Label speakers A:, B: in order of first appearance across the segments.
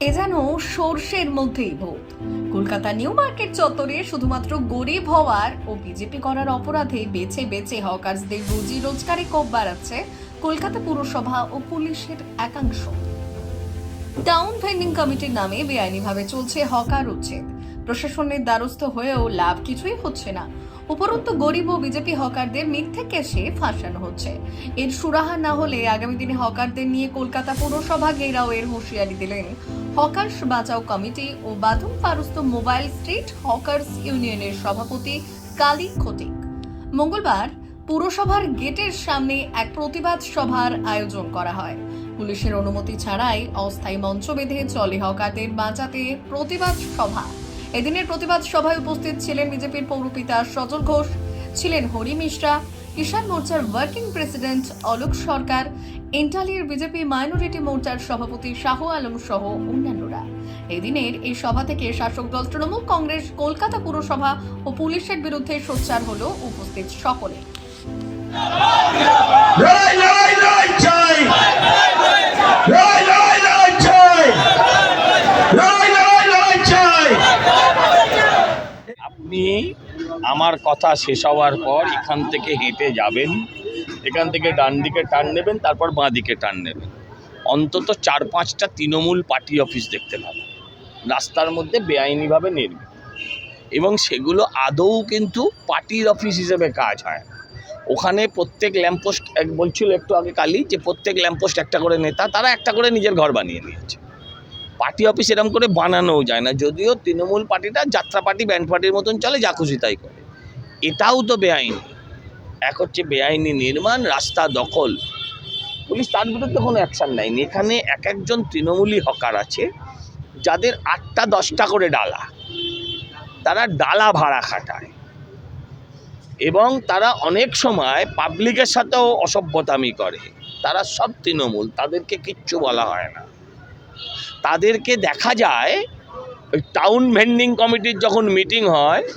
A: এ যেন সর্ষের মধ্যেই ভূত কলকাতা নিউ মার্কেট চত্বরে শুধুমাত্র গরিব হওয়ার ও বিজেপি করার অপরাধে বেছে বেছে হকার্সদের রুজি রোজগারে কোপ বাড়াচ্ছে কলকাতা পুরসভা ও পুলিশের একাংশ। টাউন ভেন্ডিং কমিটির নামে বেআইনিভাবে চলছে হকার উচ্ছেদ। প্রশাসনের দ্বারস্থ হয়েও লাভ কিছুই হচ্ছে না। উপরন্তু গরিব ও বিজেপি হকারদের মিথ্যে কেসে ফাঁসানো হচ্ছে। এর সুরাহা না হলে আগামী দিনে হকারদের নিয়ে কলকাতা পৌরসভা ঘেরাও এর হুঁশিয়ারি দিলেন হকার্স বাঁচাও কমিটি ও বাদুম পারস্ত মোবাইল স্ট্রিট হকার্স ইউনিয়নের সভাপতি কালী খতিক। মঙ্গলবার পুরসভার গেটের সামনে এক প্রতিবাদ সভার আয়োজন করা হয়। পুলিশের অনুমতি ছাড়াই অস্থায়ী মঞ্চ বেঁধে চলে হকারদের বাঁচাতে প্রতিবাদ সভা। এদিনের প্রতিবাদ সভায় উপস্থিত ছিলেন বিজেপির পৌরপিতা সজল ঘোষ, ছিলেন হরি মিশ্রা কিষাণ মোর্চার ওয়ার্কিং প্রেসিডেন্ট অলোক সরকার এন্টালির বিজেপি মাইনরিটি মোর্চার সভাপতি শাহ আলম সহ অন্যান্যরা। এদিনের এই সভা থেকে শাসক দল তৃণমূল কংগ্রেস কলকাতা পুরসভা ও পুলিশের বিরুদ্ধে সোচ্চার হলো উপস্থিত সকলে।
B: আপনি আমার কথা শেষ হওয়ার পর এখান থেকে হেঁটে যাবেন। এখান থেকে ডান দিকে টার্ন নেবেন, তারপর বাঁ দিকে টার্ন নেবেন। অন্তত চার পাঁচটা তৃণমূল পার্টি অফিস দেখতে পাবেন। রাস্তার মধ্যে বেআইনিভাবে নেবে এবং সেগুলো আদৌ কিন্তু পার্টির অফিস হিসেবে কাজ হয়। ওখানে প্রত্যেক ল্যাম্পপোস্ট, এক বলছিল একটু আগে কালি, যে প্রত্যেক ল্যাম্পপোস্ট একটা করে নেতা, তারা একটা করে নিজের ঘর বানিয়ে নিয়েছে। পার্টি অফিস এরম করে বানানোও যায় না। যদিও তৃণমূল পার্টিটা যাত্রা পার্টি, ব্যান্ড পার্টির মতন চলে, যা খুশি তাই করে। এটাও তো বেআইনি। এক হচ্ছে বেআইনি নির্মাণ, রাস্তা দখল। পুলিশ তার বিরুদ্ধে কোনো অ্যাকশান নেয়নি। এখানে এক একজন তৃণমূলী হকার আছে, যাদের আটটা, দশটা করে ডালা। তারা ডালা ভাড়া খাটায়। এবং তারা অনেক সময় পাবলিকের সাথেও অসভ্যতামি করে। তারা সব তৃণমূল, তাদেরকে কিচ্ছু বলা হয় না। তাদেরকে দেখা যায়, ওই টাউন ভেন্ডিং কমিটির যখন মিটিং হয়,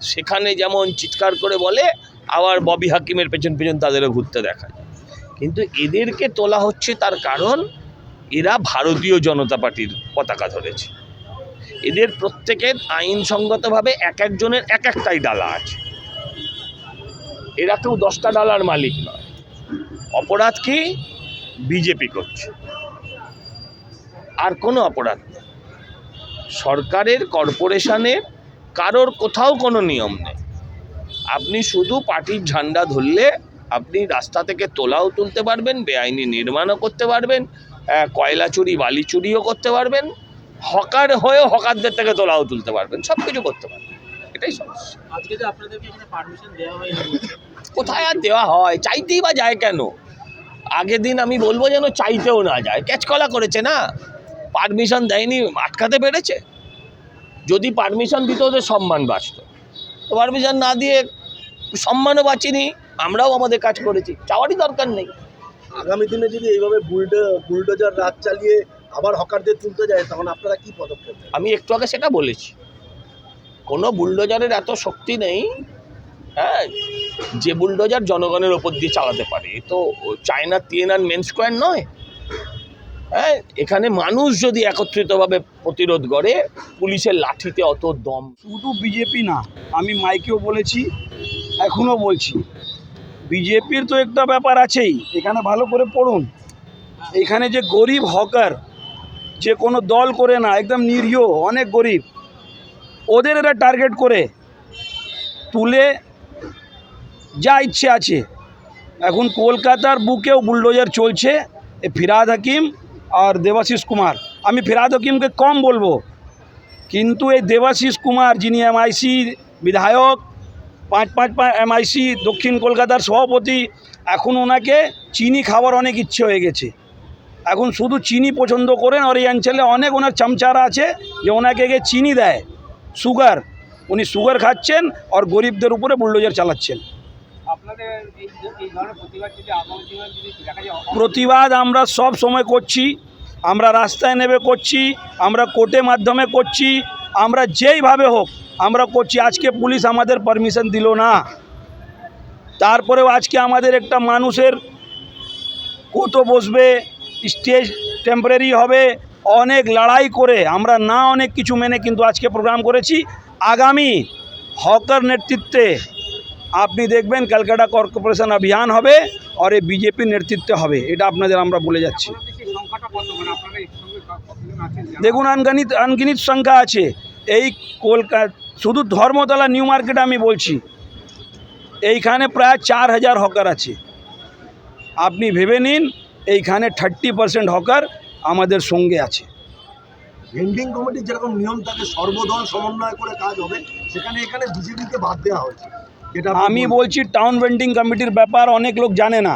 B: সেখানে যেমন চিৎকার করে বলে আবার ববি হাকিমের পেছন পেছন তাদেরও ঘুরতে দেখা যায়। কিন্তু এদেরকে তোলা হচ্ছে তার কারণ, এরা ভারতীয় জনতা পার্টির পতাকা ধরেছে। এদের প্রত্যেকের আইনসঙ্গতভাবে এক একজনের এক একটাই ডালা আছে। এরা কেউ দশটা ডালার মালিক নয়। অপরাধ কি? বিজেপি করছে। আর কোনো অপরাধ নেই। সরকারের, কর্পোরেশনের, কারোর কোথাও কোনো নিয়ম নেই। আপনি শুধু পার্টির ঝান্ডা ধরলে আপনি রাস্তা থেকে তোলাও তুলতে পারবেন বেআইনি নির্মাণও করতে পারবেন কয়লা চুরি বালি চুরিও করতে পারবেন হকার হয়েও হকারদের থেকে তোলাও তুলতে পারবেন সব কিছু করতে পারবেন। এটাই সমস্যা।
C: আজকে যে আপনাদেরকে পারমিশন দেওয়া
B: কোথায় আর দেওয়া হয়? চাইতেই বা যায় কেন? আগের দিন আমি বলব যেন চাইতেও না যায়। ক্যাচকলা করেছে না? পারমিশন দেয়নি আটকাতে পেরেছে? যদি পারমিশন দিত ওদের সম্মান বাঁচত। পারমিশন না দিয়ে সম্মানও বাঁচিনি আমরাও আমাদের কাজ করেছি চাওয়ারই দরকার নেই।
D: আগামী দিনে যদি এইভাবে বুলডো বুলডোজার রাত চালিয়ে আবার হকারদের তুলতে যায় তখন আপনারা কি পদক্ষেপ
B: আমি একটু আগে সেটা বলেছি। কোনো বুলডোজারের এত শক্তি নেই হ্যাঁ? যে বুলডোজার জনগণের ওপর দিয়ে চালাতে পারে। তো চায়না তিয়েনার মেন স্কোয়ার নয়। হ্যাঁ এখানে মানুষ যদি একত্রিতভাবে প্রতিরোধ করে, পুলিশের লাঠিতে অত দম।
E: শুধু বিজেপি না, আমি মাইকেও বলেছি, এখনও বলছি। বিজেপির তো একটা ব্যাপার আছেই, এখানে ভালো করে পড়ুন। এখানে যে গরিব হকার, যে কোনো দল করে না, একদম নিরীহ, অনেক গরিব, ওদের এরা টার্গেট করে তুলে যা ইচ্ছে আছে। এখন কলকাতার বুকেও বুলডোজার চলছে, এ ফিরাদ হাকিম আর দেবাশিস কুমার। আমি ফিরাদ হকিমকে কম বলব। কিন্তু এই দেবাশিস কুমার, যিনি এমআইসি বিধায়ক, পাঁচ পাঁচ পাঁচ এমআইসি দক্ষিণ কলকাতার সভাপতি, এখন ওনাকে চিনি খাওয়ার অনেক ইচ্ছে হয়ে গেছে। এখন শুধু চিনি পছন্দ করেন আর এই অঞ্চলে অনেক ওনার চামচারা আছে যে ওনাকে গিয়ে চিনি দেয়। সুগার, উনি সুগার খাচ্ছেন আর গরিবদের উপরে বুলডোজার চালাচ্ছেন
C: আপনাদের এই এই ধরনের প্রতিবাদ
E: আমরা সব সময় করছি, আমরা রাস্তায় নেবে করছি, আমরা কোর্টে মাধ্যমে করছি, আমরা যেইভাবে হোক আমরা করছি, আজকে পুলিশ আমাদের পারমিশন দিল না। তারপরেও আজকে আমাদের একটা মানুষের কত বসবে, স্টেজ টেম্পোরারি হবে, অনেক লড়াই করে, আমরা না অনেক কিছু মেনে কিন্তু আজকে প্রোগ্রাম করেছি। আগামী হকার নেতৃত্বে আপনি দেখবেন ক্যালকাটা কর্পোরেশন অভিযান হবে আর এই বিজেপির নেতৃত্বে হবে। এটা আপনাদের আমরা বলে যাচ্ছি। দেখুন আনগণিত আনগিনিত সংখ্যা আছে। এই কলকাতা শুধু ধর্মতলা, নিউ মার্কেট আমি বলছি। এইখানে প্রায় চার হাজার হকার আছে। আপনি ভেবে নিন, এইখানে থার্টি পার্সেন্ট হকার আমাদের সঙ্গে আছে।
D: ভেন্ডিং কমিটির যেরকম নিয়ম থাকে, সর্বদল সমন্বয় করে কাজ হবে, সেখানে এখানে বিজেপিকে বাদ দেওয়া হয়েছে।
E: আমি বলছি টাউন ভেন্ডিং কমিটির ব্যাপার অনেক লোক জানে না।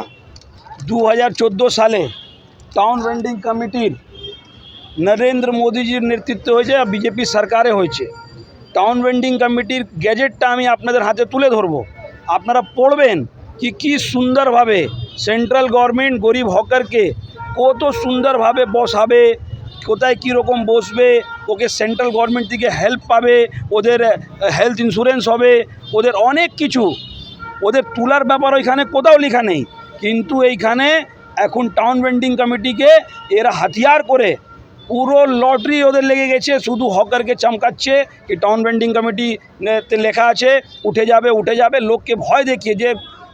E: দু হাজার চোদ্দ সালে টাউন ভেন্ডিং কমিটির নরেন্দ্র মোদীজির নেতৃত্বে হয়েছে আর বিজেপি সরকারে হয়েছে। টাউন ভেন্ডিং কমিটির গ্যাজেটটা আমি আপনাদের হাতে তুলে ধরবো। আপনারা পড়বেন কি কি সুন্দরভাবে সেন্ট্রাল গভর্নমেন্ট গরিব হকারকে কত সুন্দরভাবে বসাবে কোথায় কীরকম বসবে, ওকে সেন্ট্রাল গভর্নমেন্ট থেকে হেল্প পাবে, ওদের হেলথ ইন্স্যুরেন্স হবে, ওদের অনেক কিছু। ওদের তুলার ব্যাপার ওইখানে কোথাও লেখা নেই। কিন্তু এইখানে এখন টাউন ভেন্ডিং কমিটিকে এরা হাতিয়ার করে। পুরো লটারি ওদের লেগে গেছে, শুধু হকারকে চমকাচ্ছে কি টাউন ভেন্ডিং কমিটিতে লেখা আছে, উঠে যাবে উঠে যাবে, লোককে ভয় দেখিয়ে যে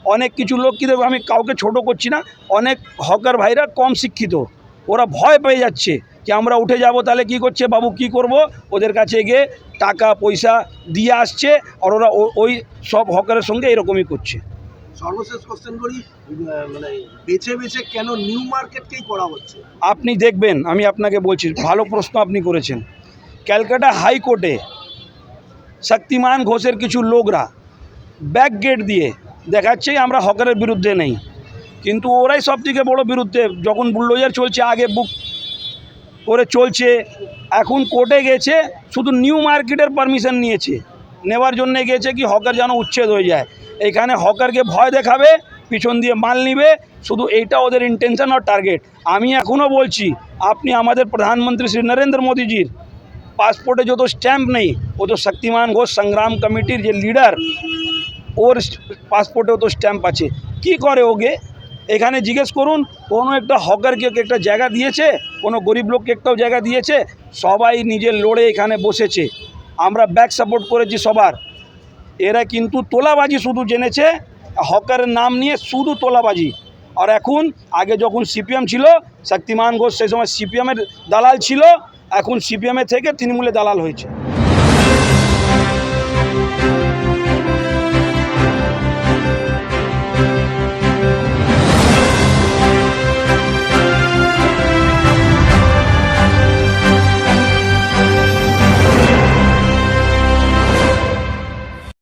E: অনেক কিছু লোক কি আমি কাউকে ছোট করছি না, অনেক হকার ভাইরা কম শিক্ষিত। ওরা ভয় পেয়ে যাচ্ছে। যে আমরা উঠে যাব তাহলে কি করছে বাবু কি করব? ওদের কাছে গিয়ে টাকা পয়সা দিয়ে আসছে আর ওরা ওই সব হকারের সঙ্গে এরকমই করছে।
D: সর্বশেষ কোশ্চেন করি মানে বেছে বেছে কেন নিউ মার্কেটকেই করা হচ্ছে?
E: আপনি দেখবেন আমি আপনাকে বলছি ভালো প্রশ্ন আপনি করেছেন। ক্যালকাটা হাইকোর্টে শক্তিমান ঘোষের কিছু লোকরা ব্যাক গেট দিয়ে দেখাচ্ছে আমরা হকারের বিরুদ্ধে নেই। কিন্তু ওরাই সব থেকে বড় বিরুদ্ধে যখন বুলডোজার চলছে আগে বুক করে চলছে। এখন কোর্টে গেছে, শুধু নিউ মার্কেটের পারমিশন নিয়েছে। নেওয়ার জন্য গেছে কি হকার যেন উচ্ছেদ হয়ে যায়। এখানে হকারকে ভয় দেখাবে, পিছন দিয়ে মাল নিবে, শুধু এইটা ওদের ইন্টেনশন আর টার্গেট আমি এখনও বলছি, আপনি আমাদের প্রধানমন্ত্রী শ্রী নরেন্দ্র মোদীজির পাসপোর্টে যত স্ট্যাম্প নেই, ও তো শক্তিমান ঘোষ সংগ্রাম কমিটির যে লিডার ওর পাসপোর্টেও তো স্ট্যাম্প আছে। কি করে ওকে এখানে জিজ্ঞেস করুন, কোনো একটা হকারকে একটা জায়গা দিয়েছে, কোনো গরিব লোককে একটাও জায়গা দিয়েছে, সবাই নিজের লড়ে এখানে বসেছে। আমরা ব্যাক সাপোর্ট করেছি সবার। এরা কিন্তু তোলাবাজি শুধু জেনেছে, হকারের নাম নিয়ে শুধু তোলাবাজি। আর এখন, আগে যখন সিপিএম ছিল, শক্তিমান ঘোষ সেই সময় সিপিএমের দালাল ছিল, এখন সিপিএমের থেকে তৃণমূলে দালাল হয়েছে।